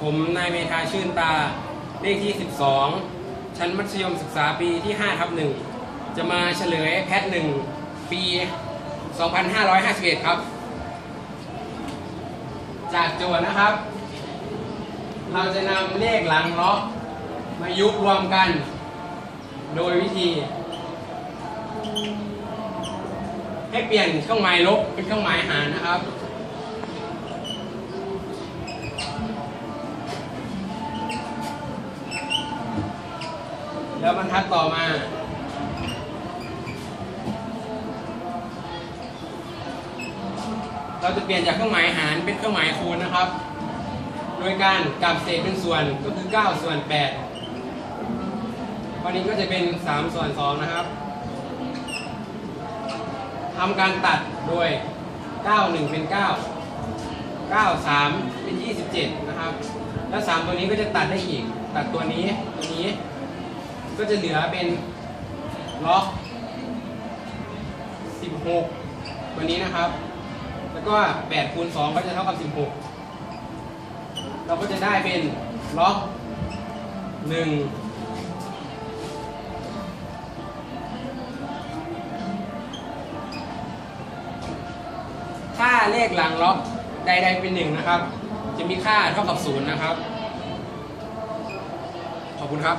ผมนายเมธาชื่นตา เลขที่ 12 ชั้นมัธยมศึกษาปีที่5ทับหนึ่งจะมาเฉลยแพทหนึ่งปี 2551 ครับ จากโจทย์นะครับ เราจะนำเลขหลังล็อกมายุบรวมกัน โดยวิธี ให้เปลี่ยนเครื่องหมายลบเป็นเครื่องหมายหารนะครับ แล้วบรรทัดต่อมาเราจะเปลี่ยนจากเครื่องหมายหารเป็นเครื่องหมายคูณนะครับ โดยการกลับเศษเป็นส่วนก็คือ 9 ส่วน8วันนี้ก็จะเป็น 3 ส่วน 2 นะครับทำการตัดโดย 9 1 เป็น 9 9 3 เป็น 27 นะครับ แล้ว 3 ตัวนี้ก็จะตัดได้อีก ตัดตัวนี้ ตัวนี้ ก็จะเหลือเป็นล็อก 16 ตัวนี้นะครับ แล้วก็8คูณ2ก็จะเท่ากับ 16 เราก็จะได้เป็นล็อก1ถ้าเลขหลังล็อกใดๆเป็น1นะครับ จะมีค่าเท่ากับ0นะครับ ขอบคุณครับ